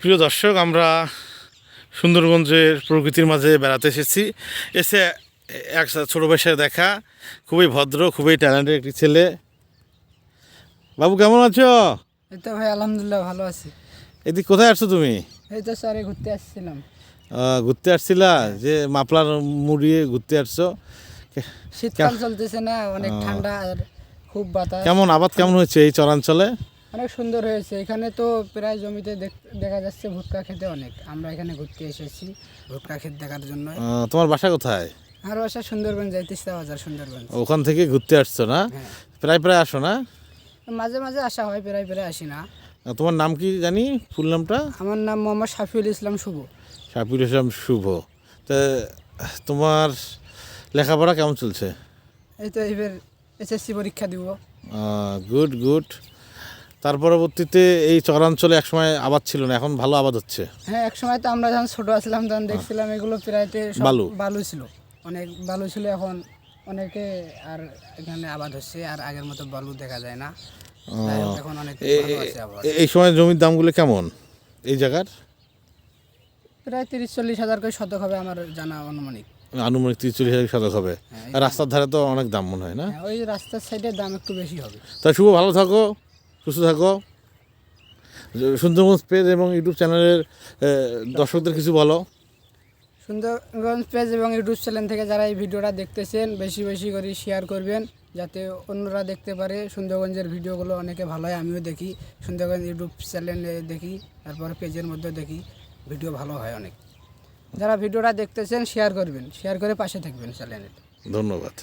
প্রিয় দর্শক আমরা সুন্দরগঞ্জের প্রকৃতির মাঝে বেড়াতে এসেছি। এসে এক ছোটো বয়সে দেখা খুবই ভদ্র খুবই ট্যালেন্টেড একটি ছেলে। বাবু কেমন আছো? এই তো ভাই আলহামদুলিল্লাহ ভালো আছি। এদিক কোথায় আসছো তুমি? এই তো স্যারে ঘুরতে আসছিলাম। ঘুরতে আসছিলা? যে মাপলার মুড়িয়ে ঘুরতে আসছো? শীতকাল চলতেছে না অনেক ঠান্ডা আর খুব বাতাস। কেমন আবাদ কেমন হয়েছে এই চরাঞ্চলে? অনেক সুন্দর হয়েছে। এখানে তো প্রায় জমিতে দেখ- যাচ্ছে ভুট্টা খেতে অনেক। আমরা এখানে ঘুরতে এসেছি ভুট্টা ক্ষেত দেখার জন্য। তোমার বাসা কোথায়? আর বাসা সুন্দরবন যাইতেছে বাজার সুন্দরবন। ওখান থেকে ঘুরতে আসছো না? হ্যাঁ। প্রায় প্রায় আসো না? মাঝে মাঝে আসা হয় প্রায় প্রায় আসি না। তোমার নাম কি জানি? ফুল নামটা? আমার নাম মোহাম্মদ শাফিউল ইসলাম শুভ। শাফির ইসলাম শুভ। তা তোমার লেখাপড়া কেমন চলছে? এই তো এবার এসএসসি পরীক্ষা দিব। গুড গুড তার পরবর্তীতে এই চরাঞ্চলে একসময় আবাদ ছিল না এখন ভালো আবাদ হচ্ছে। হ্যাঁ এক সময় তো আমরা যখন ছোট আসলাম তখন দেখছিলাম এগুলো প্রায়তে সব বালু। বালু ছিল। অনেক বালু ছিল এখন অনেকে আর এখানে আবাদ হচ্ছে আর আগের মতো বালু দেখা যায় না। এখন অনেক এ- ভালো আছে আবার এ- এই সময় জমির দামগুলো কেমন এই জায়গার? প্রায় তিরিশ চল্লিশ হাজার করে শতক হবে আমার জানা অনুমানিক। আনুমানিক তিরিশ চল্লিশ হাজার শতক হবে। আর রাস্তার ধারে তো অনেক দাম মনে হয় না? হ্যাঁ, ওই রাস্তার সাইডে দাম একটু বেশি হবে। তা শুভ ভালো থাকো। সুস্থ থাকো। সুন্দরবন পেজ এবং ইউটিউব চ্যানেলের দর্শকদের কিছু বলো। সুন্দরগঞ্জ পেজ এবং ইউটিউব চ্যানেল থেকে যারা এই ভিডিওটা দেখতেছেন বেশি বেশি করে শেয়ার করবেন যাতে অন্যরা দেখতে পারে সুন্দরগঞ্জের ভিডিওগুলো। অনেকে ভালো হয় আমিও দেখি। সুন্দরগঞ্জ ইউটিউব চ্যানেলে দেখি তারপর পেজের মধ্যে দেখি ভিডিও ভালো হয় অনেক। যারা ভিডিওটা দেখতেছেন শেয়ার করবেন শেয়ার করে পাশে থাকবেন চ্যানেলে। ধন্যবাদ।